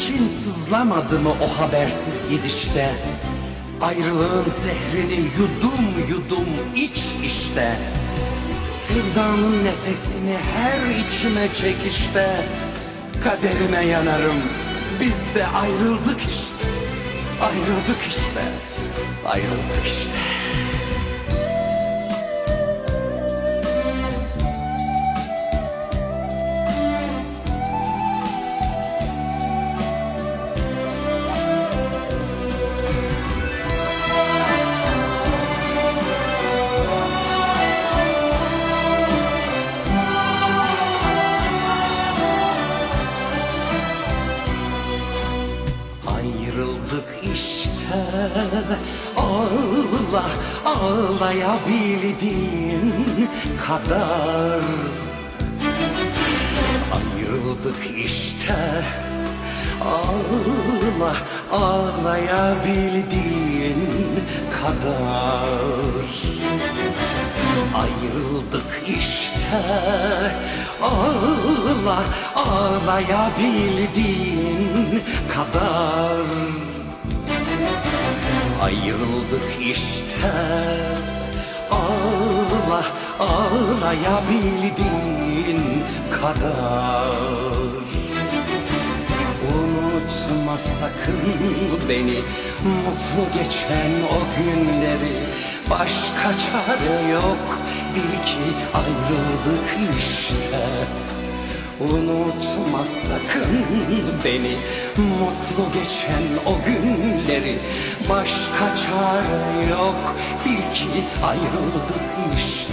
İçin sızlamadı mı o habersiz gidişte? Ayrılığın zehrini yudum yudum iç işte. Sevdanın nefesini her içime çekişte. Kaderime yanarım, biz de ayrıldık işte. Ayrıldık işte, ayrıldık işte. İşte Ağla ağlayabildiğin kadar. Ayrıldık işte. Ağla ağlayabildiğin kadar. Ayrıldık işte. Ağla ağlayabildiğin kadar Ayrıldık işte. Ağla ağlayabildiğin kadar. Unutma sakın beni Mutlu geçen o günleri. Başka çare yok Bil ki ayrıldık işte Unutma sakın beni. Mutlu geçen o günleri Başka çare yok. Bil ki ayrıldık işte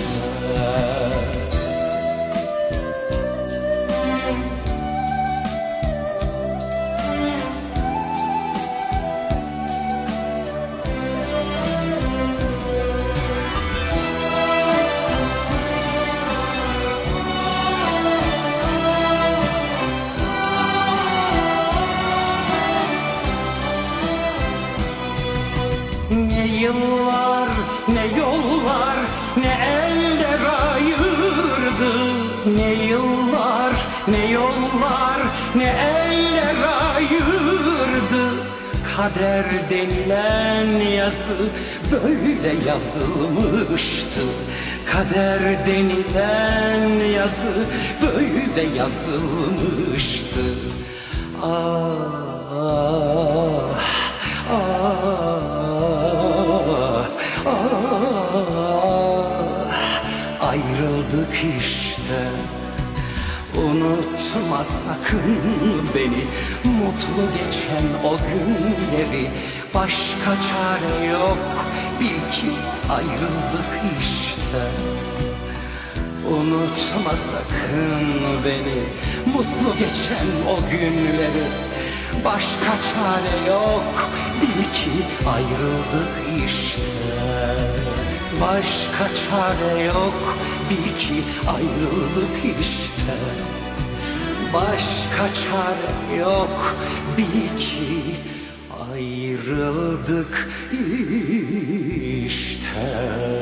Ne yıllar, ne yollar, ne eller ayırdı. Ne yıllar, ne yollar, ne eller ayırdı. Kader denilen yazı böyle yazılmıştı. Kader denilen yazı böyle yazılmıştı. Ah, ah, ah, işte. Unutma sakın beni. Mutlu geçen o günleri. Başka çare yok. Bil ki ayrıldık işte. Unutma sakın beni. Mutlu geçen o günleri. Başka çare yok. Bil ki ayrıldık işte Başka çare yok. Bil ki ayrıldık işte. Başka çare yok. Bil ki ayrıldık işte.